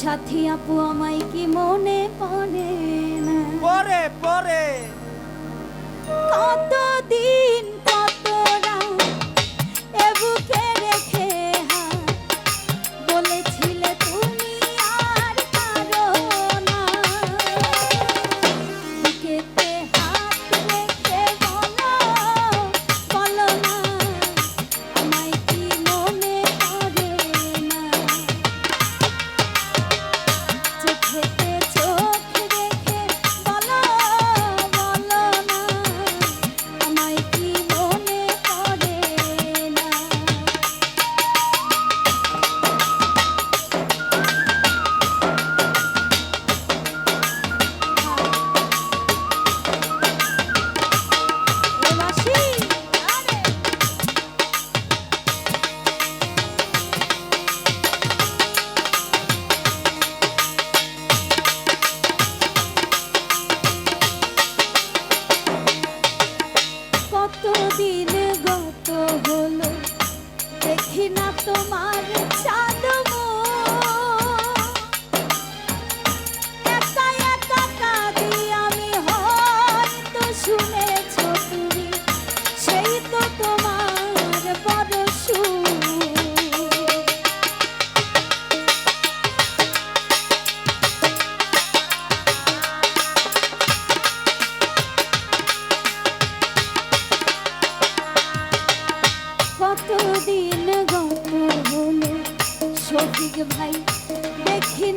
সাথী আপু আমায় কি মনে পড়ে না? পরে পরে কতদিন 多忙 দিক ভাই দেখি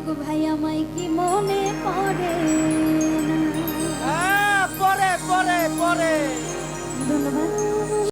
গো ভাই আমায় কি মনে পড়ে না? পরে পরে পরে